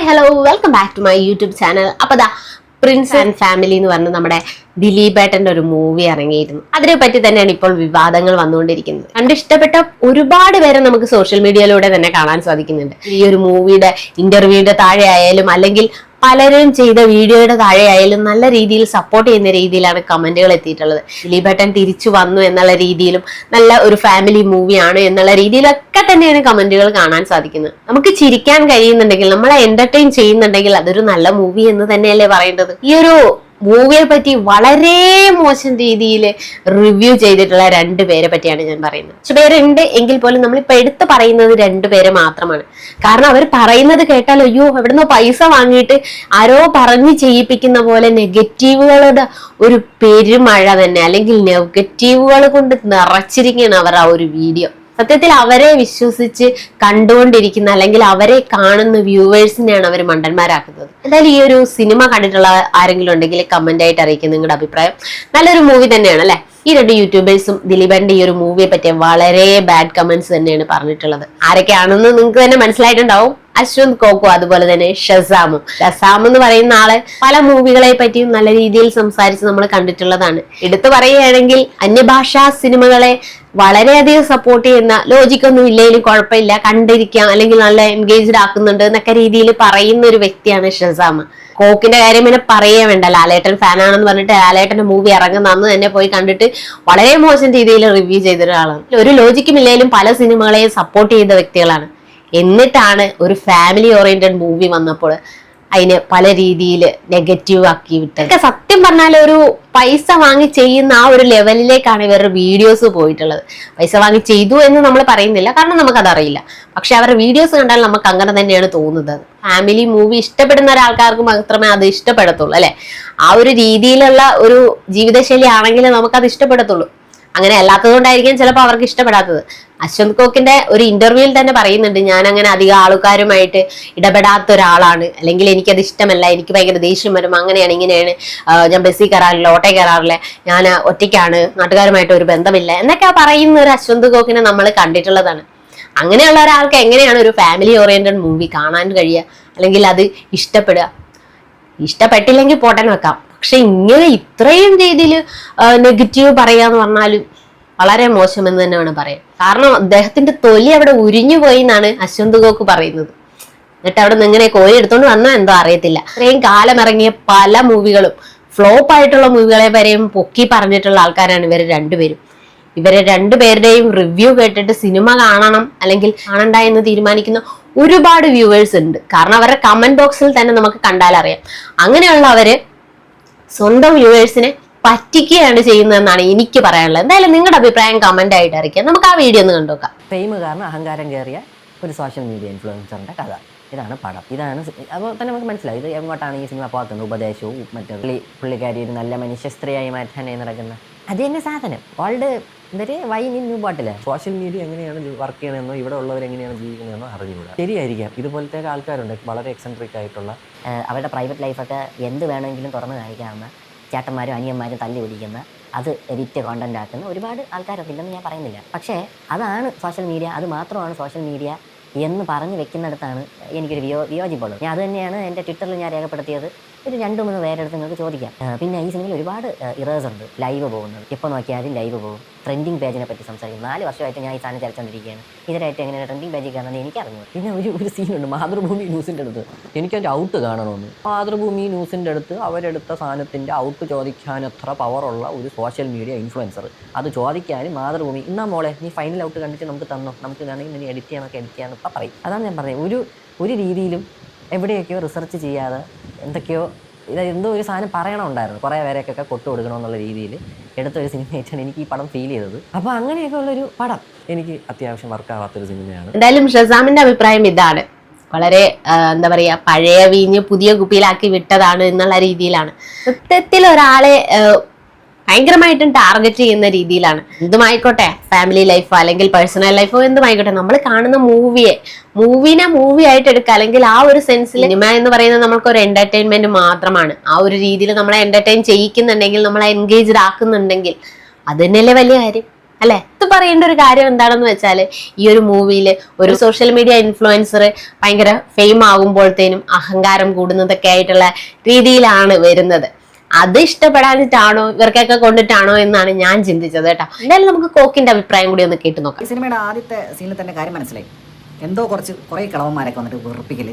Hi hello welcome back to my YouTube channel അപ്പൊ ദാ Prince and family എന്ന് പറഞ്ഞ നമ്മുടെ ദിലീപേട്ടന്റെ ഒരു മൂവി ഇറങ്ങിയിരുന്നു. അതിനെ പറ്റി തന്നെയാണ് ഇപ്പോൾ വിവാദങ്ങൾ വന്നുകൊണ്ടിരിക്കുന്നത്. കണ്ട് ഇഷ്ടപ്പെട്ട ഒരുപാട് പേരെ നമുക്ക് സോഷ്യൽ മീഡിയയിലൂടെ തന്നെ കാണാൻ സാധിക്കുന്നുണ്ട്. ഈ ഒരു മൂവിയുടെ ഇന്റർവ്യൂവിന്റെ താഴെ ആയാലും അല്ലെങ്കിൽ പലരും ചെയ്ത വീഡിയോയുടെ താഴെ ആയാലും നല്ല രീതിയിൽ സപ്പോർട്ട് ചെയ്യുന്ന രീതിയിലാണ് കമന്റുകൾ എത്തിയിട്ടുള്ളത്. ദിലീപേട്ടൻ തിരിച്ചു വന്നു എന്നുള്ള രീതിയിലും നല്ല ഒരു ഫാമിലി മൂവിയാണ് എന്നുള്ള രീതിയിലൊക്കെ തന്നെയാണ് കമന്റുകൾ കാണാൻ സാധിക്കുന്നത്. നമുക്ക് ചിരിക്കാൻ കഴിയുന്നുണ്ടെങ്കിൽ നമ്മളെ എന്റർടൈൻ ചെയ്യുന്നുണ്ടെങ്കിൽ അതൊരു നല്ല മൂവി എന്ന് തന്നെയല്ലേ പറയേണ്ടത്? ഈ ഒരു മൂവിയെ പറ്റി വളരെ മോശം രീതിയിൽ റിവ്യൂ ചെയ്തിട്ടുള്ള രണ്ട് പേരെ പറ്റിയാണ് ഞാൻ പറയുന്നത്. പക്ഷെ പേരുണ്ട് എങ്കിൽ പോലും നമ്മളിപ്പോ എടുത്ത് പറയുന്നത് രണ്ട് പേര് മാത്രമാണ്. കാരണം അവർ പറയുന്നത് കേട്ടാൽ അയ്യോ എവിടുന്നോ പൈസ വാങ്ങിയിട്ട് ആരോ പറഞ്ഞ് ചെയ്യിപ്പിക്കുന്ന പോലെ നെഗറ്റീവുകളുടെ ഒരു പെരുമഴ തന്നെ അല്ലെങ്കിൽ നെഗറ്റീവുകൾ കൊണ്ട് നിറച്ചിരിക്കുകയാണ് അവർ ആ ഒരു വീഡിയോ. സത്യത്തിൽ അവരെ വിശ്വസിച്ച് കണ്ടുകൊണ്ടിരിക്കുന്ന അല്ലെങ്കിൽ അവരെ കാണുന്ന വ്യൂവേഴ്സിനെയാണ് അവർ മണ്ടന്മാരാക്കുന്നത്. എന്തായാലും ഈ ഒരു സിനിമ കണ്ടിട്ടുള്ള ആരെങ്കിലും ഉണ്ടെങ്കിൽ കമന്റ് ആയിട്ട് അറിയിക്കും നിങ്ങളുടെ അഭിപ്രായം. നല്ലൊരു മൂവി തന്നെയാണ് അല്ലെ? ഈ രണ്ട് യൂട്യൂബേഴ്സും ദിലീപന്റെ ഈ ഒരു മൂവിയെ പറ്റി വളരെ ബാഡ് കമന്റ്സ് തന്നെയാണ് പറഞ്ഞിട്ടുള്ളത്. ആരൊക്കെയാണെന്ന് നിങ്ങൾക്ക് തന്നെ മനസ്സിലായിട്ടുണ്ടാവും. അശ്വന്ത് കോക്കു അതുപോലെ തന്നെ ഷസാമും. ഷസാം എന്ന് പറയുന്ന ആളെ പല മൂവികളെ പറ്റിയും നല്ല രീതിയിൽ സംസാരിച്ച് നമ്മൾ കണ്ടിട്ടുള്ളതാണ്. എടുത്തു പറയുകയാണെങ്കിൽ അന്യഭാഷാ സിനിമകളെ വളരെയധികം സപ്പോർട്ട് ചെയ്യുന്ന ലോജിക്കൊന്നും ഇല്ലെങ്കിലും കുഴപ്പമില്ല കണ്ടിരിക്കാം അല്ലെങ്കിൽ നല്ല എൻഗേജ്ഡ് ആക്കുന്നുണ്ട് എന്നൊക്കെ രീതിയിൽ പറയുന്ന ഒരു വ്യക്തിയാണ് ഷസാമ. കോക്കിന്റെ കാര്യം പിന്നെ പറയേ വേണ്ട. ലാലേട്ടൻ ഫാനാണെന്ന് പറഞ്ഞിട്ട് ലാലേട്ടന്റെ മൂവി ഇറങ്ങുന്ന അന്ന് തന്നെ പോയി കണ്ടിട്ട് വളരെ മോശം രീതിയിൽ റിവ്യൂ ചെയ്ത ഒരാളാണ് ഒരു ലോജിക്കും ഇല്ലെങ്കിലും പല സിനിമകളെയും സപ്പോർട്ട് ചെയ്ത വ്യക്തികളാണ്. എന്നിട്ടാണ് ഒരു ഫാമിലി ഓറിയന്റഡ് മൂവി വന്നപ്പോൾ അതിനെ പല രീതിയിൽ നെഗറ്റീവ് ആക്കി വിട്ടത്. സത്യം പറഞ്ഞാൽ ഒരു പൈസ വാങ്ങി ചെയ്യുന്ന ആ ഒരു ലെവലിലേക്കാണ് ഇവരുടെ വീഡിയോസ് പോയിട്ടുള്ളത്. പൈസ വാങ്ങി ചെയ്തു എന്ന് നമ്മൾ പറയുന്നില്ല. കാരണം നമുക്കതറിയില്ല. പക്ഷെ അവരുടെ വീഡിയോസ് കണ്ടാൽ നമുക്ക് അങ്ങനെ തന്നെയാണ് തോന്നുന്നത്. ഫാമിലി മൂവി ഇഷ്ടപ്പെടുന്ന ഒരാൾക്കാർക്ക് മാത്രമേ അത് ഇഷ്ടപ്പെടത്തുള്ളൂ അല്ലെ? ആ ഒരു രീതിയിലുള്ള ഒരു ജീവിതശൈലി ആണെങ്കിൽ നമുക്കത് ഇഷ്ടപ്പെടത്തുള്ളൂ. അങ്ങനെ അല്ലാത്തതുകൊണ്ടായിരിക്കും ചിലപ്പോൾ അവർക്ക് ഇഷ്ടപ്പെടാത്തത്. അശ്വന്ത് കോക്കിന്റെ ഒരു ഇന്റർവ്യൂവിൽ തന്നെ പറയുന്നുണ്ട് ഞാൻ അങ്ങനെ അധികം ആൾക്കാരുമായിട്ട് ഇടപെടാത്ത ഒരാളാണ്. അല്ലെങ്കിൽ എനിക്കത് ഇഷ്ടമല്ല എനിക്ക് ഭയങ്കര ദേഷ്യം വരും. അങ്ങനെയാണ് ഇങ്ങനെയാണ്. ഞാൻ ബസ്സിൽ കയറാറില്ല ഓട്ടോ കയറാറില്ല. ഞാൻ ഒറ്റയ്ക്കാണ് നാട്ടുകാരുമായിട്ട് ഒരു ബന്ധമില്ല. എന്നൊക്കെ പറയുന്ന ഒരു അശ്വന്ത് കോക്കിനെ നമ്മൾ കണ്ടിട്ടുള്ളതാണ്. അങ്ങനെയുള്ള ഒരാൾക്ക് എങ്ങനെയാണ് ഒരു ഫാമിലി ഓറിയന്റഡ് മൂവി കാണാൻ കഴിയുക? അല്ലെങ്കിൽ അത് ഇഷ്ടപ്പെടുക? ഇഷ്ടപ്പെട്ടില്ലെങ്കിൽ പോട്ടൻ വെക്കാം. പക്ഷെ ഇങ്ങനെ ഇത്രയും രീതിയിൽ നെഗറ്റീവ് പറയാന്ന് പറഞ്ഞാലും വളരെ മോശമെന്ന് തന്നെയാണ് പറയാം. കാരണം അദ്ദേഹത്തിന്റെ തൊലി അവിടെ ഉരിഞ്ഞു പോയി എന്നാണ് അശ്വന്ത് ഗോക്ക് പറയുന്നത്. എന്നിട്ട് അവിടെ നിന്ന് ഇങ്ങനെ കോഴി എടുത്തോണ്ട് വന്നോ എന്തോ അറിയത്തില്ല. ഇത്രയും കാലം ഇറങ്ങിയ പല മൂവികളും ഫ്ലോപ്പ് ആയിട്ടുള്ള മൂവികളെ വരെയും പൊക്കി പറഞ്ഞിട്ടുള്ള ആൾക്കാരാണ് ഇവർ രണ്ടുപേരും. ഇവരെ രണ്ടുപേരുടെയും റിവ്യൂ കേട്ടിട്ട് സിനിമ കാണണം അല്ലെങ്കിൽ കാണണ്ട എന്ന് തീരുമാനിക്കുന്ന ഒരുപാട് വ്യൂവേഴ്സ് ഉണ്ട്. കാരണം അവരുടെ കമന്റ് ബോക്സിൽ തന്നെ നമുക്ക് കണ്ടാലറിയാം. അങ്ങനെയുള്ളവര് സ്വന്തം വ്യൂവേഴ്സിനെ പറ്റിക്കുകയാണ് ചെയ്യുന്നതെന്നാണ് എനിക്ക് പറയാനുള്ളത്. എന്തായാലും നിങ്ങളുടെ അഭിപ്രായം കമന്റ് ആയിട്ട് അറിയിക്കാം നമുക്ക് ആ വീഡിയോ ഒന്ന് കണ്ടുനോക്കാം. ഫെയിം കാരണം അഹങ്കാരം കയറിയ ഒരു സോഷ്യൽ മീഡിയ ഇൻഫ്ലുവൻസറിന്റെ കഥ. ഇതാണ് പടം. ഇതാണ് അപ്പോൾ തന്നെ നമുക്ക് മനസ്സിലായി. ഇത് എങ്ങോട്ടാണ് ഈ സിനിമ പോകുന്നത് ഉപദേശവും മറ്റേ. പുള്ളി പുള്ളിക്കാരി ഒരു നല്ല മനുഷ്യ സ്ത്രീയായി മാറ്റാനായി നടക്കുന്ന. അത് തന്നെ സാധനം. ഓൾഡ് എന്തൊരു വൈ ഇൻ ന്യൂ പാട്ടില്ല സോഷ്യൽ മീഡിയ എങ്ങനെയാണ് വർക്ക് ചെയ്യണമെന്നോ ഇവിടെ ഉള്ളവർ എങ്ങനെയാണ് ജീവിക്കുന്നതെന്നോ അറിഞ്ഞുകൂടാ. ശരിയായിരിക്കാം. ഇതുപോലത്തെ ആൾക്കാരുണ്ട് വളരെ എക്സെൻട്രിക് ആയിട്ടുള്ള. അവരുടെ പ്രൈവറ്റ് ലൈഫൊക്കെ എന്ത് വേണമെങ്കിലും തുറന്നു കാണിക്കാവുന്ന ചേട്ടന്മാരും അനിയന്മാരും തല്ലി പിടിക്കുന്ന അത് എഡിറ്റ് കോണ്ടന്റ് ആക്കുന്ന ഒരുപാട് ആൾക്കാരൊക്കെ ഇല്ലെന്ന് ഞാൻ പറയുന്നില്ല. പക്ഷേ അതാണ് സോഷ്യൽ മീഡിയ അത് മാത്രമാണ് സോഷ്യൽ മീഡിയ എന്ന് പറഞ്ഞു വെക്കുന്നിടത്താണ് എനിക്കൊരു വിയോ വിയോജിപ്പുള്ളത്. ഞാൻ അത് തന്നെയാണ് എന്റെ ട്വിറ്ററിൽ ഞാൻ രേഖപ്പെടുത്തിയത്. ഒരു രണ്ട് മൂന്ന് പേരെടുത്ത് നിങ്ങൾക്ക് ചോദിക്കാം. പിന്നെ ഈ സിനിമയിൽ ഒരുപാട് ഇറേഴ്സ് ഉണ്ട്. ലൈവ് പോകുന്നത്. എപ്പോൾ നോക്കിയാലും ലൈവ് പോകും. ട്രെൻഡിങ് പേജിനെ പറ്റി സംസാരിക്കും. നാല് വർഷമായിട്ട് ഞാൻ ഈ സാധനം ചർച്ചോണ്ടിരിക്കുകയാണ് ഇതിനായിട്ട് എങ്ങനെയാണ് ട്രെൻഡിങ് പേജിൽ കാണുന്നത് എനിക്ക് അറിഞ്ഞു പിന്നെ ഒരു ഒരു സീനുണ്ട് മാതൃഭൂമി ന്യൂസിന്റെ അടുത്ത്. എനിക്കതിന്റെ ഔട്ട് കാണണമെന്ന്. മാതൃഭൂമി ന്യൂസിന്റെ അടുത്ത് അവരെടുത്ത സാധനത്തിന്റെ ഔട്ട് ചോദിക്കാനത്ര പവറുള്ള ഒരു സോഷ്യൽ മീഡിയ ഇൻഫ്ലുവൻസർ അത് ചോദിക്കാനും മാതൃഭൂമി ഇന്നാ മോളെ നീ ഫൈനൽ ഔട്ട് കണ്ടിട്ട് നമുക്ക് തന്നോ? നമുക്ക് വേണമെങ്കിൽ നീ എഡിറ്റ് ചെയ്യാനൊക്കെ എഡിറ്റ് ചെയ്യാമെന്നൊക്കെ പറയും. അതാണ് ഞാൻ പറഞ്ഞത്. ഒരു ഒരു രീതിയിലും എവിടെയൊക്കെയോ റിസർച്ച് ചെയ്യാതെ എന്തൊക്കെയോ ഇത് എന്തോ ഒരു സാധനം പറയണമുണ്ടായിരുന്നു. കുറേ പേരെയൊക്കെ കൊട്ടു കൊടുക്കണമെന്നുള്ള രീതിയിൽ എടുത്തൊരു സിനിമയായിട്ടാണ് എനിക്ക് ഈ പടം ഫീൽ ചെയ്തത്. അപ്പോൾ അങ്ങനെയൊക്കെ ഉള്ളൊരു പടം. എനിക്ക് അത്യാവശ്യം വർക്കാവാത്തൊരു സിനിമയാണ്. എന്തായാലും ഷസാമിന്റെ അഭിപ്രായം ഇതാണ്. വളരെ എന്താ പറയാ പഴയ വീഞ്ഞ് പുതിയ കുപ്പിയിലാക്കി വിട്ടതാണ് എന്നുള്ള രീതിയിലാണ്. സത്യത്തിൽ ഒരാളെ ഭയങ്കരമായിട്ടും ടാർഗറ്റ് ചെയ്യുന്ന രീതിയിലാണ്. എന്തുമായിക്കോട്ടെ? ഫാമിലി ലൈഫോ അല്ലെങ്കിൽ പേഴ്സണൽ ലൈഫോ എന്തുമായിക്കോട്ടെ? നമ്മൾ കാണുന്ന മൂവിയെ മൂവിനെ മൂവി ആയിട്ട് എടുക്കുക. അല്ലെങ്കിൽ ആ ഒരു സെൻസിൽ സിനിമ എന്ന് പറയുന്നത് നമ്മൾക്ക് ഒരു എന്റർടൈൻമെന്റ് മാത്രമാണ്. ആ ഒരു രീതിയിൽ നമ്മളെ എന്റർടൈൻ ചെയ്യിക്കുന്നുണ്ടെങ്കിൽ നമ്മളെ എൻഗേജ്ഡ് ആക്കുന്നുണ്ടെങ്കിൽ അത് തന്നെയല്ലേ വലിയ കാര്യം അല്ലെ? ഇത് പറയേണ്ട ഒരു കാര്യം എന്താണെന്ന് വെച്ചാൽ ഈ ഒരു മൂവിയിൽ ഒരു സോഷ്യൽ മീഡിയ ഇൻഫ്ലുവൻസർ ഭയങ്കര ഫെയിം ആകുമ്പോഴത്തേനും അഹങ്കാരം കൂടുന്നതൊക്കെ ആയിട്ടുള്ള രീതിയിലാണ് വരുന്നത്. അത് ഇഷ്ടപ്പെടാനിട്ടാണോ? ഇവർക്കൊക്കെ കൊണ്ടിട്ടാണോ എന്നാണ് ഞാൻ ചിന്തിച്ചത് കേട്ടോ. എന്തായാലും നമുക്ക് കോക്കിന്റെ അഭിപ്രായം കൂടി ഒന്ന് കേട്ട് നോക്കാം. സിനിമയുടെ ആദ്യത്തെ സീനിൽ തന്നെ കാര്യം മനസ്സിലായി. എന്തോ കുറച്ച് കുറേ കളവന്മാരൊക്കെ വന്നിട്ട് വെറുപ്പിക്കൽ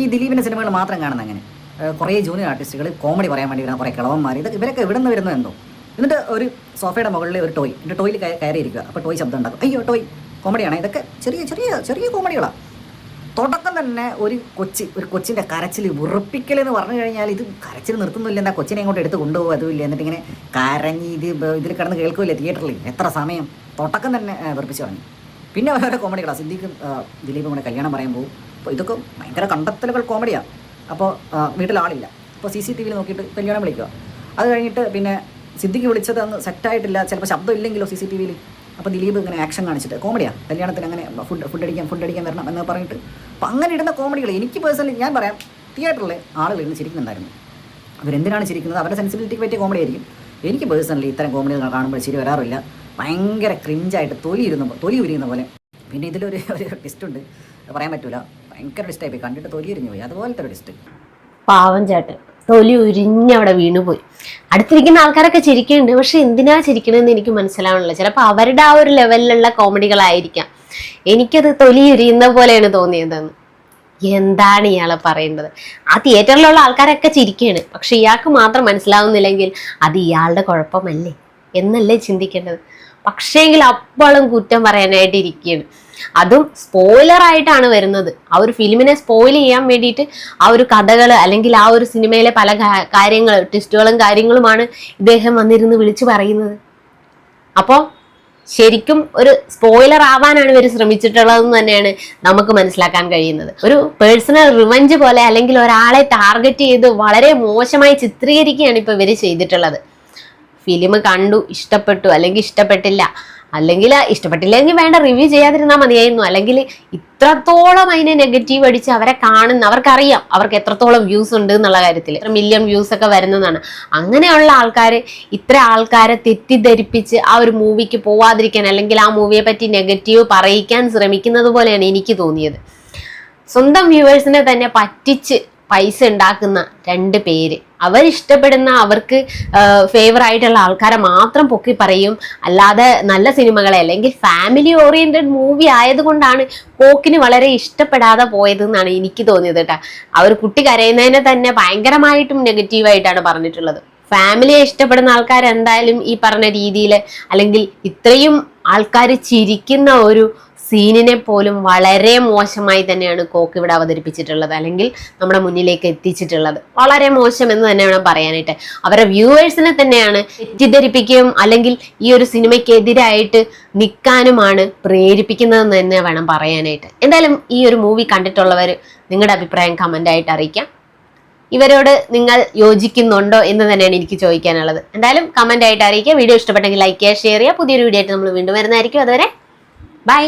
ഈ ദിലീപിന്റെ സിനിമകൾ മാത്രം കാണുന്ന അങ്ങനെ കുറെ കുറേ ജൂനിയർ ആർട്ടിസ്റ്റുകൾ കോമഡി പറയാൻ വേണ്ടി വരുന്ന കുറേ കളവന്മാർ ഇതൊക്കെ ഇവരൊക്കെ എവിടെ നിന്ന് വരുന്നത് എന്തോ? എന്നിട്ട് ഒരു സോഫയുടെ മുകളിൽ ഒരു ടോയ് എന്നിട്ട് ടോയിൽ കയറിയിരിക്കുക അപ്പോൾ ടോയ് ശബ്ദം ഉണ്ടാക്കും. അയ്യോ ടോയ് കോമഡിയാണ് ഇതൊക്കെ ചെറിയ ചെറിയ ചെറിയ കോമഡികളാണ് തുടക്കം തന്നെ ഒരു കൊച്ചി ഒരു കൊച്ചിന്റെ കരച്ചിൽ ഉറപ്പിക്കൽ എന്ന് പറഞ്ഞു കഴിഞ്ഞാൽ ഇത് കരച്ചിൽ നിർത്തുന്നില്ല. എന്താ കൊച്ചിനെ ഇങ്ങോട്ട് എടുത്ത് കൊണ്ടുപോകും? അതുമില്ല. എന്നിട്ട് ഇങ്ങനെ കരഞ്ഞ് ഇത് ഇതിൽ കിടന്ന് കേൾക്കില്ല തിയേറ്ററിൽ എത്ര സമയം? തുടക്കം തന്നെ വെറുപ്പിച്ചു കളഞ്ഞു. പിന്നെ അവരുടെ കോമഡികളാണ് സിദ്ദീഖും ആ, ദിലീപും കൂടെ കല്യാണം പറയാൻ പോകും. അപ്പോൾ ഇതൊക്കെ ഭയങ്കര കണ്ടെത്തലുകൾ കോമഡിയാണ് അപ്പോൾ വീട്ടിലാളില്ല അപ്പോൾ സി സി ടി വിയിൽ നോക്കിയിട്ട് കല്യാണം വിളിക്കുക. അത് കഴിഞ്ഞിട്ട് പിന്നെ സിദ്ദിഖ് വിളിച്ചത് അന്ന് സെറ്റായിട്ടില്ല ചിലപ്പോൾ ശബ്ദം ഇല്ലെങ്കിലോ സി സി ടി വിയിൽ അപ്പോൾ ദിലീപ് ഇങ്ങനെ ആക്ഷൻ കാണിച്ചിട്ട് കോമഡിയാണ് കല്യാണത്തിന് അങ്ങനെ ഫുഡ് ഫുഡ് അടിക്കാൻ ഫുഡ് അടിക്കാൻ വരണം എന്ന് പറഞ്ഞിട്ട് അപ്പോൾ അങ്ങനെ ഇടുന്ന കോമഡികൾ എനിക്ക് പേഴ്സണലി ഞാൻ പറയാം തിയേറ്ററിലെ ആളുകൾ ഇന്ന് ചിരിക്കുന്നുണ്ടായിരുന്നു അവരെന്തിനാണ് ചിരിക്കുന്നത്? അവരുടെ സെൻസിബിലിറ്റിക്ക് പറ്റിയ കോമഡി ആയിരിക്കും. എനിക്ക് പേഴ്സണലി ഇത്തരം കോമഡികൾ കാണുമ്പോൾ ചിരി വരാറില്ല. ഭയങ്കര ക്രിഞ്ചായിട്ട് തൊലി ഇരുന്ന തൊലി ഉരിയുന്ന പോലെ. പിന്നെ ഇതിലൊരു ഒരു ടിസ്റ്റ് ഉണ്ട്. പറയാൻ പറ്റൂല. ഭയങ്കര ടിസ്റ്റായി പോയി. കണ്ടിട്ട് തൊലി ഉരിഞ്ഞു പോയി. അതുപോലത്തെ ഒരു ടിസ്റ്റ് പാവം ചേട്ടൻ. തൊലി ഉരിഞ്ഞവിടെ വീണുപോയി അടുത്തിരിക്കുന്ന ആൾക്കാരൊക്കെ ചിരിക്കുന്നുണ്ട്. പക്ഷെ എന്തിനാ ചിരിക്കണമെന്ന് എനിക്ക് മനസ്സിലാവണില്ല ചിലപ്പോൾ അവരുടെ ആ ഒരു ലെവലിലുള്ള കോമഡികളായിരിക്കാം എനിക്കത് തൊലി ഉരിയുന്ന പോലെയാണ് തോന്നിയതെന്ന്. എന്താണ് ഇയാളെ പറയേണ്ടത്? ആ തിയേറ്ററിലുള്ള ആൾക്കാരൊക്കെ ചിരിക്കുകയാണ് പക്ഷെ ഇയാൾക്ക് മാത്രം മനസ്സിലാവുന്നില്ലെങ്കിൽ അത് ഇയാളുടെ കുഴപ്പമല്ലേ? എന്നല്ലേ ചിന്തിക്കേണ്ടത്? പക്ഷേങ്കിൽ അപ്പോഴും കുറ്റം പറയാനായിട്ട് ഇരിക്കുകയാണ്. അതും സ്പോയിലർ ആയിട്ടാണ് വരുന്നത്. ആ ഒരു ഫിലിമിനെ സ്പോയിൽ ചെയ്യാൻ വേണ്ടിയിട്ട് ആ ഒരു കഥകൾ അല്ലെങ്കിൽ ആ ഒരു സിനിമയിലെ പല കാര്യങ്ങൾ ട്വിസ്റ്റുകളും കാര്യങ്ങളുമാണ് ഇദ്ദേഹം വന്നിരുന്ന് വിളിച്ചു പറയുന്നത്. അപ്പോൾ ശരിക്കും ഒരു സ്പോയിലർ ആവാനാണ് ഇവർ ശ്രമിച്ചിട്ടുള്ളതെന്ന് തന്നെയാണ് നമുക്ക് മനസ്സിലാക്കാൻ കഴിയുന്നത്. ഒരു പേഴ്സണൽ റിവഞ്ച് പോലെ അല്ലെങ്കിൽ ഒരാളെ ടാർഗറ്റ് ചെയ്ത് വളരെ മോശമായി ചിത്രീകരിക്കുകയാണ് ഇപ്പോൾ ഇവർ ചെയ്തിട്ടുള്ളത്. ഫിലിം കണ്ടു ഇഷ്ടപ്പെട്ടു അല്ലെങ്കിൽ ഇഷ്ടപ്പെട്ടില്ല. അല്ലെങ്കിൽ ഇഷ്ടപ്പെട്ടില്ലെങ്കിൽ വേണ്ട റിവ്യൂ ചെയ്യാതിരുന്നാൽ മതിയായിരുന്നു. അല്ലെങ്കിൽ ഇത്രത്തോളം അതിനെ നെഗറ്റീവ് അടിച്ച് അവരെ കാണുന്ന അവർക്കറിയാം അവർക്ക് എത്രത്തോളം വ്യൂസ് ഉണ്ട് എന്നുള്ള കാര്യത്തിൽ എത്ര മില്യൺ വ്യൂസ് ഒക്കെ വരുന്നതാണ്. അങ്ങനെയുള്ള ആൾക്കാർ ഇത്ര ആൾക്കാരെ തെറ്റിദ്ധരിപ്പിച്ച് ആ ഒരു മൂവിക്ക് പോവാതിരിക്കാൻ അല്ലെങ്കിൽ ആ മൂവിയെ പറ്റി നെഗറ്റീവ് പറയിക്കാൻ ശ്രമിക്കുന്നത് പോലെയാണ് എനിക്ക് തോന്നിയത്. സ്വന്തം വ്യൂവേഴ്സിനെ തന്നെ പറ്റിച്ച് പൈസ ഉണ്ടാക്കുന്ന രണ്ട് പേര്. അവരിഷ്ടപ്പെടുന്ന അവർക്ക് ഫേവർ ആയിട്ടുള്ള ആൾക്കാരെ മാത്രം പൊക്കി പറയും. അല്ലാതെ നല്ല സിനിമകളെ അല്ലെങ്കിൽ ഫാമിലി ഓറിയന്റഡ് മൂവി ആയതുകൊണ്ടാണ് പോക്കിന് വളരെ ഇഷ്ടപ്പെടാതെ പോയത് എന്നാണ് എനിക്ക് തോന്നിയത് കേട്ടോ. ഒരു കുട്ടി കരയുന്നതിനെ തന്നെ ഭയങ്കരമായിട്ടും നെഗറ്റീവായിട്ടാണ് പറഞ്ഞിട്ടുള്ളത്. ഫാമിലിയെ ഇഷ്ടപ്പെടുന്ന ആൾക്കാർ എന്തായാലും ഈ പറഞ്ഞ രീതിയിൽ അല്ലെങ്കിൽ ഇത്രയും ആൾക്കാർ ചിരിക്കുന്ന ഒരു സീനിനെ പോലും വളരെ മോശമായി തന്നെയാണ് കോക്ക് ഇവിടെ അവതരിപ്പിച്ചിട്ടുള്ളത്. അല്ലെങ്കിൽ നമ്മുടെ മുന്നിലേക്ക് എത്തിച്ചിട്ടുള്ളത്. വളരെ മോശം എന്ന് തന്നെ വേണം പറയാനായിട്ട്. അവരുടെ വ്യൂവേഴ്സിനെ തന്നെയാണ് തെറ്റിദ്ധരിപ്പിക്കുകയും അല്ലെങ്കിൽ ഈ ഒരു സിനിമയ്ക്കെതിരായിട്ട് നിൽക്കാനുമാണ് പ്രേരിപ്പിക്കുന്നതെന്ന് തന്നെ വേണം പറയാനായിട്ട്. എന്തായാലും ഈ ഒരു മൂവി കണ്ടിട്ടുള്ളവർ നിങ്ങളുടെ അഭിപ്രായം കമന്റായിട്ട് അറിയിക്കാം. ഇവരോട് നിങ്ങൾ യോജിക്കുന്നുണ്ടോ എന്ന് തന്നെയാണ് എനിക്ക് ചോദിക്കാനുള്ളത്. എന്തായാലും കമന്റ് ആയിട്ട് അറിയിക്കുക വീഡിയോ ഇഷ്ടപ്പെട്ടെങ്കിൽ ലൈക്ക് ചെയ്യുക ഷെയർ ചെയ്യുക. പുതിയൊരു വീഡിയോ ആയിട്ട് നമ്മൾ വീണ്ടും വരുന്നതായിരിക്കും. അതുവരെ ബൈ